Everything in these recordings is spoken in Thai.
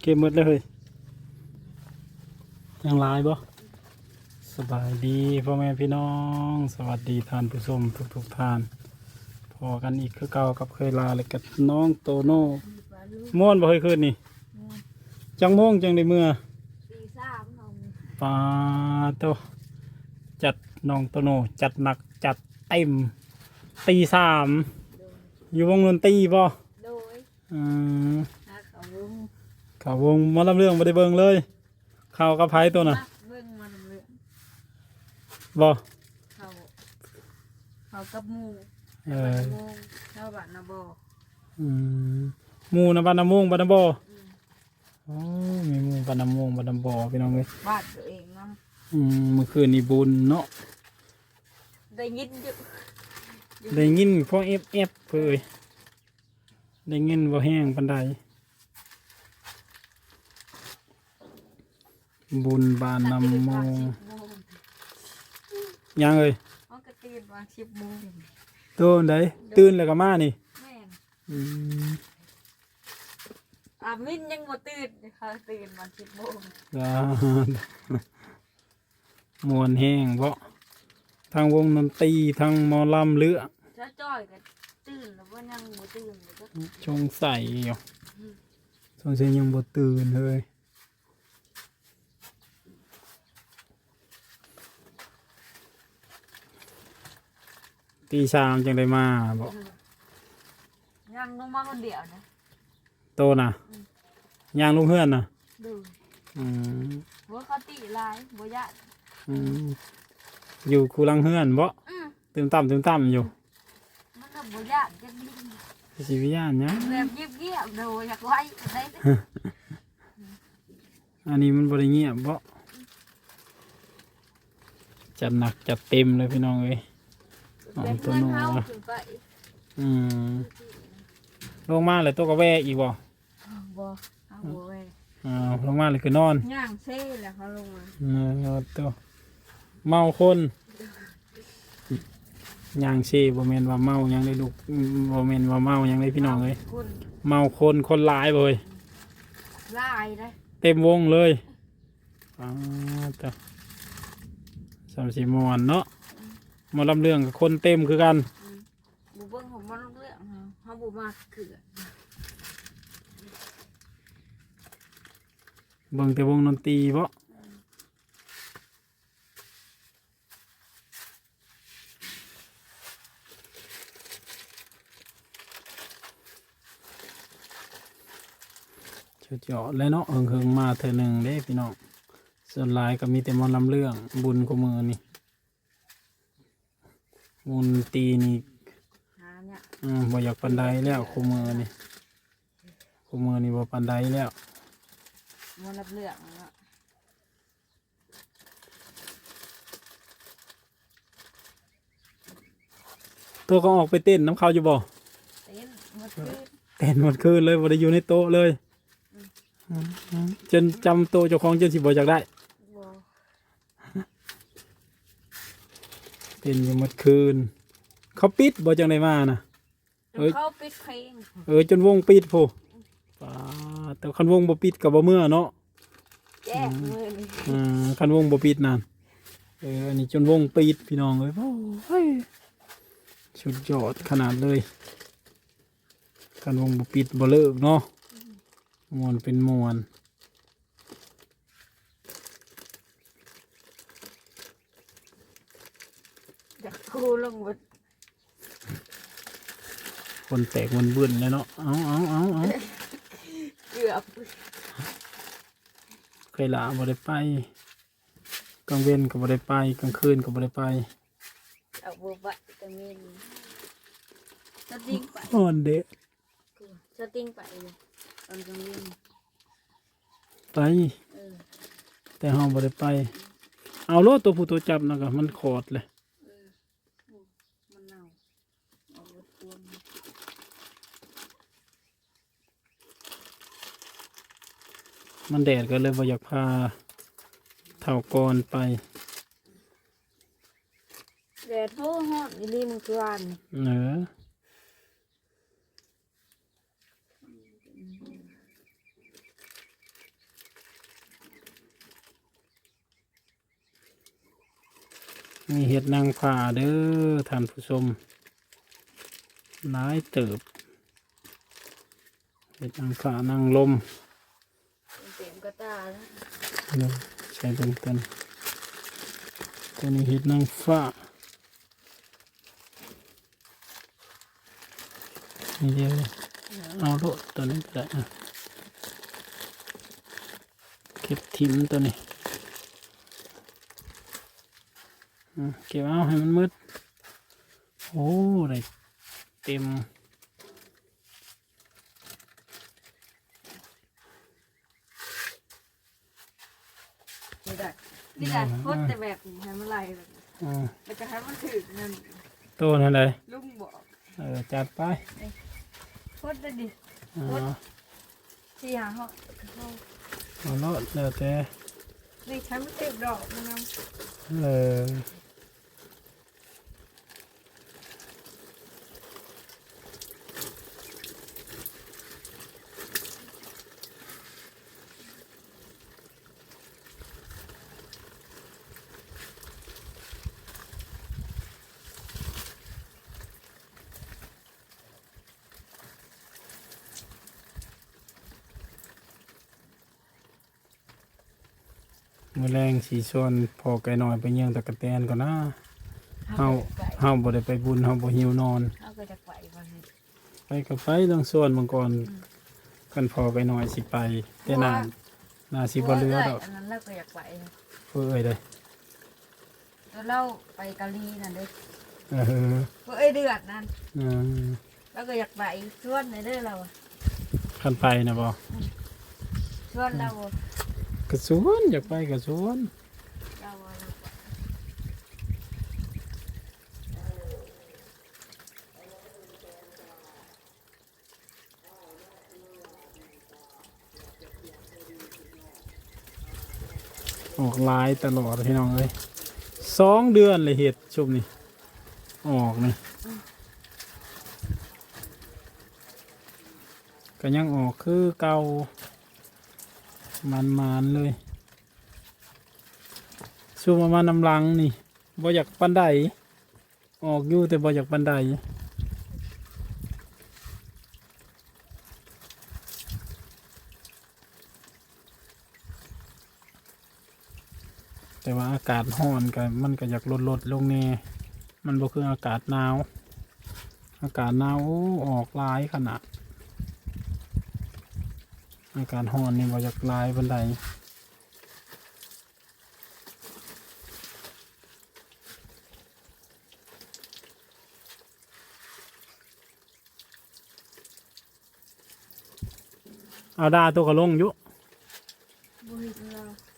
เก็บหมดเลยเฮ้ยยังหลายบ่สบายดีพ่อแม่พี่น้อง สวัสดีท่านผู้ชมทุกทุกๆท่าน พอกันอีกคือเก่ากับเคยลาเลยกับน้องโตโน่ม่วนบ่เคยคืนนี่จังโมงจังได้เมื่อตีสามเอาปาโตจัดน้องโตโน่จัดหนักจัดเต็มตีสามอยู่วงดนตรีบ่โดยอืมนักเอาวง ข่าววงหมาลำเรื่องบ่ได้เบิ่งเลยข่าวกับไผตัวน่ะนักเบิ่งมันเรื่องบ่เขาเขากับหมูเอบ้าอนโมงชาวบ้านนาบออืมหมู่นะบ้านน้ำมงบ้านน้ำบ่ออืมอ๋อมีหมู่บ้านน้ำมงบ้านน้ำบ่อพี่น้องเอ้ยบ้านตัวเองนํอืมเมื่อคืนนี่บุญเนาะได้ยินอยู่ได้ยินพวกเอฟเอฟเอ้ยได้ยินบ่แห้งปานใด บุญบ้านน้ำมวางงสิบโมงยังเอ้ยเขาก็ตื่นวางสิบโมงตื่นได้ตื่นแล้วก็มานี่แม่นอืมอามินยังบ่ตื่นเขาตื่นวางสิบโมงจ้ามวนแห้งเพราะทางวงดนตรีทางหมอลำเรือจ้าจ้อยก็ตื่นแล้วว่ายังบ่ตื่นเลยก็ ชงใส่อยู่สงสัยยังบ่ตื่นเลย ตีสามจังได้มาบอกยังลงมาคนเดียวนะโตนะยางลุงเฮือนนะดูอืมบ่เขาติหลายบ่ยานอืมอยู่คูลังเฮือนบ่อือตื่มต่ำตื่มต่ำอยู่มันก็บ่ยานจักนิดชีวิตยานเนี่ยแบบเงียบๆดูอยากไว้ได้เด้ออันนี้มันบริเงียบบ่จัดหนักจัดเต็มเลยพี่น้องเอ้ย อ๋อเป็นตัวเพื่อนหนูเฮาอะขึ้นไปอืมลงมาเลยตัวกระแวอีกบ่บ่เอาบ่ไว้อ่าลงมาเลยคือนอนย่างเซ่แล้วเขาลงมาเออตัวเมาคนย่างเชบ่แม่นว่าเมาหยังได้ลูกอืมบ่แม่นว่าเมาหยังได้พี่น้องเอ้ยคนเมาคนคนหลายบ่เอ้ยลายได้เต็มวงเลยอ่าตัวสามสี่มวนเนาะ หมาลำเรื่องกับคนเต็มคือกันบ่เบิ่งของมันเรื่องเฮาเฮาบ่มาเกือเบิ่งแต่วงดนตรีเพราะชุดยอดเลยเนาะเฮิงเฮิงๆมาเธอหนึ่งเด้พี่น้องส่วนหลายก็มีแต่หมอลำเรื่องบุญกว่ามือนี่ บุญตรีนี่หาเนี่ยอืมบ่อยากปันไดแล้วคู่มือนี่คู่มือนี่บ่ปันไดแล้วมันรับเรื่องเนาะตัวก็ออกไปเต้นน้ำเขาอยู่บ่เต้นหมดคืนเต้นหมดคืนเลยบ่ได้อยู่ในโต๊ะเลย จนจำโต๊ะเจ้าของจนสิบ่อยากได้ บ่ เต้นอยู่หมดคืน เขาปิดบ่จังได้มานะเอ้ยเขาปิดเพลงเออจนวงปิดพูป้าแต่คันวงบ่ปิดก็บ่เมื่อเนาะแจ้งมือนี่อ่าคันวงบ่ปิดนั่นเอออันนี้จนวงปิดพี่น้องเอ้ยโอ้ยสุดยอดขนาดเลยคันวงบ่ปิดบ่เลิกเนาะมวนเป็นมวน อยากคูลงหมดคนแตกมันเบื่นเลยเนาะ เอาเอาเอาเอาเกือบเคยลาบ่ได้ไป กลางเว้นก็บ่ได้ไป กลางคืนก็บ่ได้ไปเอาบ่บะตะมินสติงไปอ่อนเด็กสติงไปเลยตอนกลางวันไปเออแต่เฮาบ่ได้ไป เอาโลดตัวผู้ตัวจับนะก็มันขอดเลย มันแดดก็เลยว่าอยากพาเท่ากรไป แดดโหฮอดอีหลีมันคือวานเนอมีเห็ดนางฟ้าเด้อท่านผู้ชมน้ายเติบเห็ดนางฟ้านางลม เนาะใช้เป็นต้นตัวนี้เห็ดนางฟ้านี่เดียวเอาโลดตัวนี้ก็ได้อะเก็บทิมตัวนี้เก็บเอาให้มันมืดโอ้ได้เต็ม นี่ได้นี่ได้โคตรแต่แบบนี้ให้มันไหลแบบนี้อ่ามันจะให้มันถึงนั่นตัวนั่นเลยลุงบอกเออจัดไปโคตรได้ดิอ่าที่หาเขาเขาเอาโลดแล้วแต่นี่ใช้มันเต็มดอกมันนเออ มือแรงสีส่วนพอไก่น้อยไปเยี่ยงตะกะแตนก่อนนะำเฮาเฮาบ่ได้ไปบุญเฮาบ่หิวนอนเขาก็จะไปวันนี้ไปกับไปต้องส่วนบางก่อนกันพอไก่น้อยสิไปแต่นานนาสิบ่เหลือดอกอันนั้นเราก็อยากไปเพื่อเอ้ยเด้อแล้วเราไปเกาหลีนั่นเด้เออเพื่อเอ้ยเดือดนั่นอืมเราก็อยากไปชวนในเด้อเราอะคันไปนะบ่ชวนเรา ก็สวนอยากไปก็สวนออกลายตลอดพี่น้องเอ้ยสองเดือนเลยเห็ดชุบนี่ออกนี่ก็ยังออกคือเก่า มันมานเลยช่วงประมาณน้ำลังนี่บ่อยากปันไดออกอยู่แต่บ่อยากปันไดแต่ว่าอากาศร้อนก็มันก็อยากลดลดลงแน่มันบ่คืออากาศหนาว อากาศหนาวออกลายขนาด อากาศร้อนนี่บ่อยากลายปันไดเอาดาตัวกระลงอยู่บุญ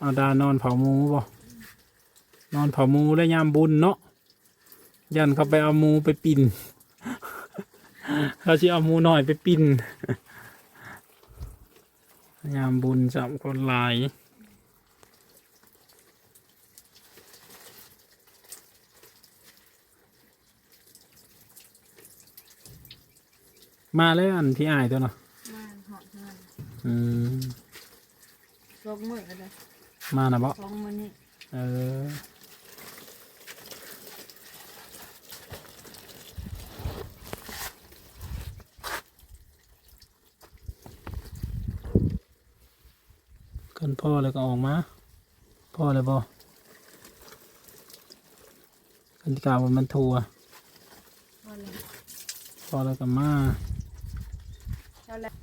เอาดานอนเผาหมูบ่นอนเผาหมูได้ยามบุญเนาะยันเขาไปเอาหมูไปปิ่นเขาจะเอาหมูหน่อยไปปิ่น ยามบุญจับคนหลายมาเลยอันที่อายตัวเนาะมาหอดมันอืมลงมือกันเลยมานะบ่ลงมือนี่เออ กันพ่อแล้วก็ออกมาพ่อเลยบ่กันกล่าวว่ามันทัววันเลยพอแล้วก็มา เจ้าแล้ว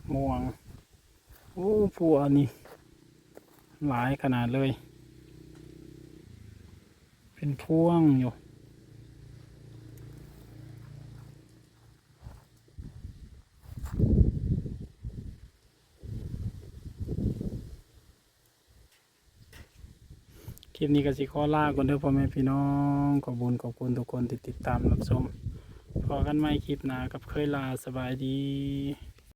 ห ม่วง โอ้ผัวนี่ หลายขนาดเลย เป็นพวงอยู่คลิปนี้ก็สิขอลาก่อนเด้อพ่อแม่พี่น้องขอบุญขอบคุณทุกคนที่ติดตามรับชมพอกันใหม่คลิปหน้ากับเคยลาสบายดี